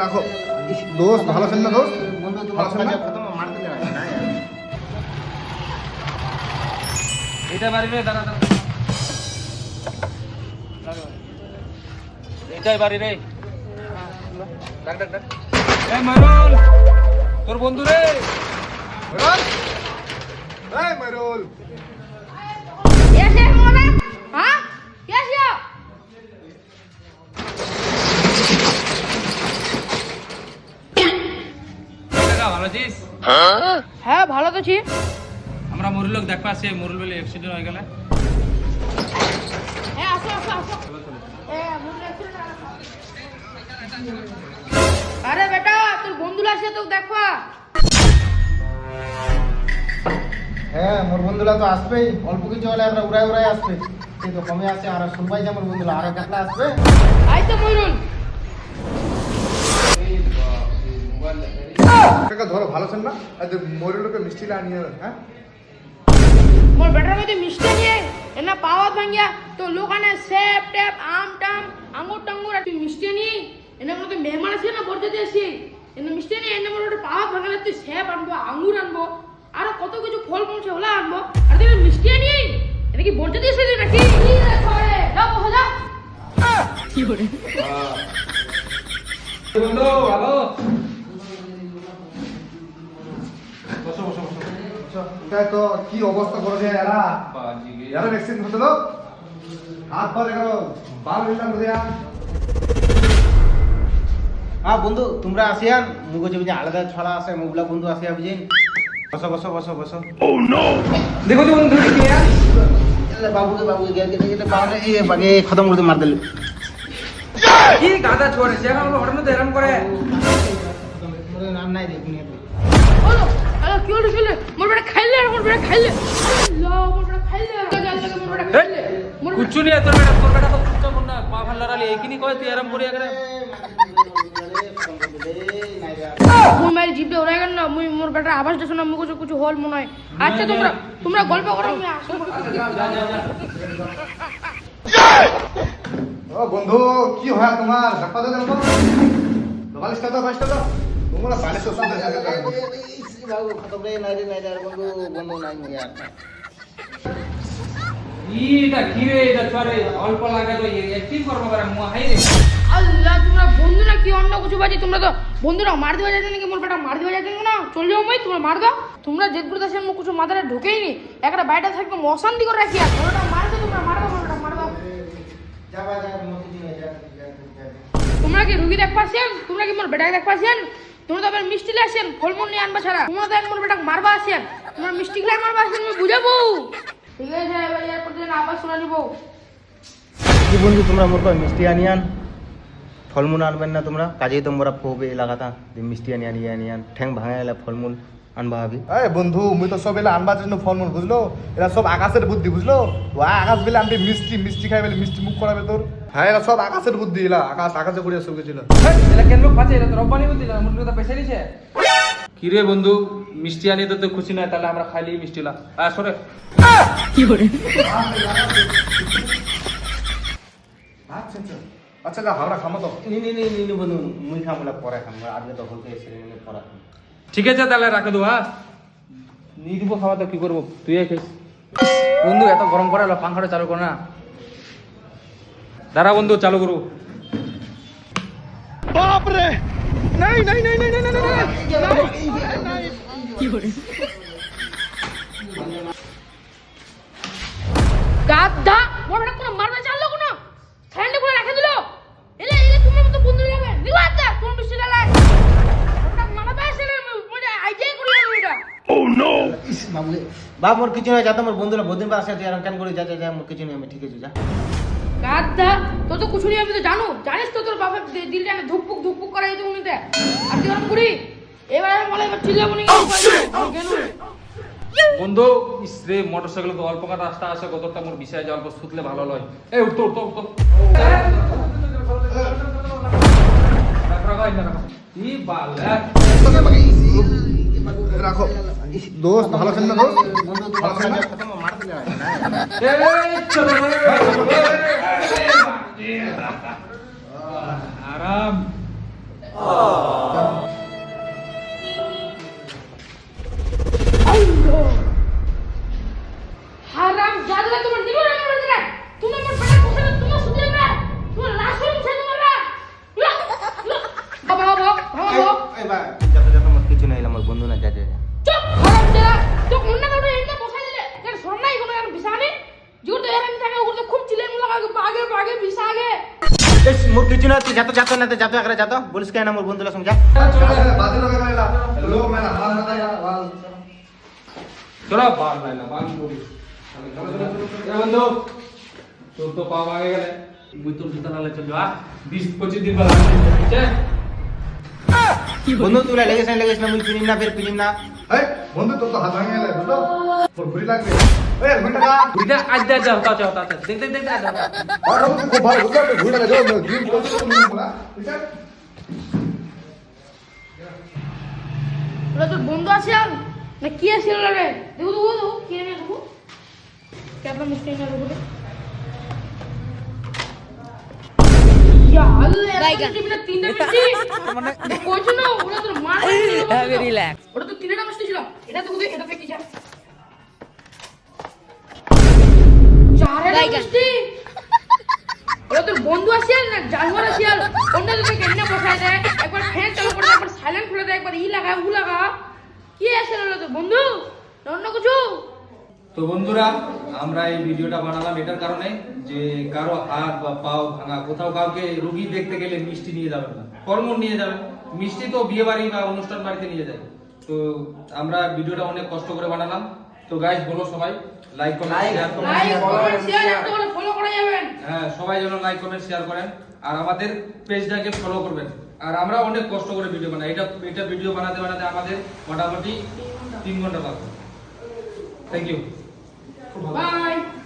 রাখো। ভালো আছেন না ভালো আছেন না? এটা দাঁড়া দাঁড়া। এটাই বাড়ি রে। ডাক ডাক ডাক। এ মরুল! তোর বন্ধু রে। ময়ূর এই ময়ূরুল আছিস হ্যাঁ ভালো তো আমরা মরুল লোক দেখবা আছে মরুল বলে অ্যাক্সিডেন্ট হয়ে গেলে। আসো আসো আসো। এ, বন্ধু accident গেছে। আরে বেটা তোর বন্ধুরা আছে তো দেখবা। হ্যাঁ মোর বন্ধুরা তো আসবেই। অল্প কিছু হলে আমরা উড়াই উড়াই আসবে। এই তো কমে আছে আর শুনবাই যে মোর বন্ধুরা আরও কেটলা আসবে। আই তো ময়ূরুল কাকা ধরো ভালো আছেন না? আর ময়ূরুলকে মিষ্টি আনিয়ে হ্যাঁ? মোর বেটার মধ্যে মিষ্টি নিয়ে এনা পাওয়া ভাঙ্গিয়া তো লোকানে সেপ টেপ আম টাম আঙ্গুর টাঙ্গুর আর মিষ্টি নিয়ে এনে মধ্যে মেহমান আছে না বরজাতে আসি এনে মিষ্টি নিয়ে এনে একটা পাওয়া ভাঙালে তুই সেপ আনব আঙ্গুর আনব আরও কত কিছু ফল মূল সেগুলো আনব। আর তুই মিষ্টি নিয়ে এনে কি বরজাতে এসে নাকি? কি রে ছড়ে যাও বন্ধু ভালো? তাই তো কি অবস্থা করেছে এরা? এরা ভ্যাকসিন হতে দাও হাত পা দেখো বাল দিলাম দেয়া হ্যাঁ বন্ধু তোমরা আসিয়ান মুখ যে বুঝে আলাদা ছড়া আছে মুগলা বন্ধু আসিয়া বুঝি? বসো বসো বসো বসো। দেখো তো বন্ধু কি বাবুকে বাবুকে গেলে গেলে গেলে বাবুকে এই বাগে খতম করতে মার দিলে। কি গাদা ছোড়ে সে এখন হঠাৎ মধ্যে করে। নাম নাই দেখি বলো। আরে কি হলো ছিল মোর বেটা খাইলে মোর বেটা খাইলে। মোর বেটা খাইলে। মোর বেটা খাইলে। মোর বেটা তোর বেটা তোর বেটা তো কুচ্ছু না পা ভালো লড়ালি একিনি কয় তুই মুই মারি গেল না মুই মোর বেটার আওয়াজটা শোনা মুখ কিছু কিছু হল মনে হয়। আচ্ছা তোমরা তোমরা গল্প করো। আমি আসো ও বন্ধু কি হয় তোমার? দেখো বালিশটা দাও। বালিশটা দাও। কি রে এটা অল্প লাগে তো একটিং করব করে রে। আল্লাহ তোমরা বন্ধু কি অন্য কিছু বাজে তোমরা তো বন্ধুরা মার দেওয়া যাচ্ছে নাকি? মোর বেটা মার দেওয়া যাচ্ছে না? চল যাও মই তোমরা মার দাও। তোমরা যেগুলো আছে মুখ কিছু মাথায় ঢুকেই নি একটা বাইরে থাকবে অশান্তি করে রাখি আর। ওটা মার দাও তোমরা মার দাও মোরটা মার দাও। তোমরা কি রুগী দেখ পাচ্ছেন তোমরা কি মোর বেটাকে দেখ পাচ্ছেন তোমরা তো আবার মিষ্টি আসেন ফলমূল নিয়ে আনবা ছাড়া। তোমরা তো এক বেটা মারবা আসেন তোমরা মিষ্টি খেলে মারবা আসেন আমি বুঝাবো ঠিক আছে, এবার এরপর দিন আবার শুনে নিবো। কি বন্ধু তোমরা মোর মিষ্টি আনিয়ান ফলমূল আনবেন না তোমরা। কাজেই তোমরা ফোবে লাগাতা মিষ্টি আনিয়ে আনিয়ে আনিয়ান ঠ্যাং ভাঙা এলা ফলমূল। আনবা ভাবি এই বন্ধু মুই তো সব এলা আনবার জন্য ফলমূল বুঝলো? এরা সব আকাশের বুদ্ধি বুঝলো? ও আকাশ বেলে আনবে মিষ্টি মিষ্টি খাই বেলে মিষ্টি মুখ করাবে তোর। হ্যাঁ এরা সব আকাশের বুদ্ধি এলা। আকাশ আকাশে করিয়া সব গেছিল এটা কেন লোক পাচ্ছে এটা তো রব্বানি বুদ্ধি না মুরগি তো পয়সা দিছে। কি রে বন্ধু মিষ্টি আনি তো তুই খুশি নয় তাহলে আমরা খাইলি মিষ্টি লা আ সরে। আচ্ছা আচ্ছা। আচ্ছা যা হাওড়া খামো তো। নি নি নি নি বন্ধু মুই খাম বলে পরে খাম। আজকে তো হলকে এসে নি পরে খাম। ঠিক আছে তাহলে রাখে দেবো হ্যাঁ নিয়ে দিব খাওয়া তো কি করব? তুই খেস বন্ধু এত গরম করে পাংখাটা চালু কর না। দাঁড়া বন্ধু চালু করু? গাধা বাবুলে বাপ মোর কিছু নয় যা তো মোর বন্ধুরা বহুদিন পর আসে তুই আর কেন করে? যা যা যা মোর কিছু নেই আমি ঠিক আছে যা। গাধা তোর তো কিছু নেই আমি তো জানো। জানিস তো তোর বাবার দি- দিলটা আমি ধুকপুক ধুকপুক করা যেত উনিতে। আর তুই ওরকম করি এবার আমি বলে এবার চিল্লাবো নি কেন? বন্ধু ইসরে মোটরসাইকেল তো অল্প কাটা রাস্তা আছে কতটা মোর বিষয় যে অল্প সুতলে ভালো লয়। এই উঠতো উঠতো উঠতো ই বাল রাখো। দোস্ত ভালো খেলবে দোস্ত? ভালো খেলবে আরাম হারাম বন্ধু না চাচা। চুপ খারাপ জেলা তো অন্য কাউকে এনে বসাই দিলে এর সরনাই কোনো আর বিছানে। জুর তো এর থাকে ওগুলো বন্ধুরা সঙ্গে যা। বিশ পঁচিশ দিন বন্ধু তুই লেগেছ না লেগেছ না মুই পিলিম না ফের পিলিম না। এই বন্ধু তোর তো হাত ভেঙে গেলে বুঝলো তোর ঘুরি লাগবে। এই এক ঘণ্টা কা বুঝতে আজ দে যা হতা হতা দেখ দেখ দেখ দেখ আর তো খুব ভালো বুঝলো ঘুরি লাগে যাও গেম করতে তো নিয়ে বলা। ঠিক আছে? ওরা তোর বন্ধু আছে আর। না কি আছে ওরা রে? দেখো দেখো দেখো কি এনে দেখো কেমন মিষ্টি এনে দেখো বন্ধু আছে আর না জানোয়ার আর অন্য তোকে কেমনে বসায় দেয়? একবার ফ্যান চালু করে দেয় একবার সাইলেন্ট খুলে দেয় একবার ই লাগা উ লাগা কি আছে বন্ধু না অন্য কিছু তো বন্ধুরা আমরা এই ভিডিওটা বানালাম এটার কারণে যে কারও হাত বা পাও ভাঙা কোথাও কাউকে রুগী দেখতে গেলে মিষ্টি নিয়ে যাবেন না। কর্ম নিয়ে যাবেন। মিষ্টি তো বিয়ে বাড়ি বা অনুষ্ঠান বাড়িতে নিয়ে যায়। তো আমরা ভিডিওটা অনেক কষ্ট করে বানালাম। তো গাইজ বলো সবাই লাইক কমেন্ট শেয়ার কমেন্ট একটা ফলো করে যাবেন। হ্যাঁ সবাই যেন লাইক কমেন্ট শেয়ার করেন। আর আমাদের পেজটাকে ফলো করবেন। আর আমরা অনেক কষ্ট করে ভিডিও বানাই। এটা এটা ভিডিও বানাতে বানাতে আমাদের মোটামুটি তিন ঘণ্টা লাগবে থ্যাংক ইউ Bye.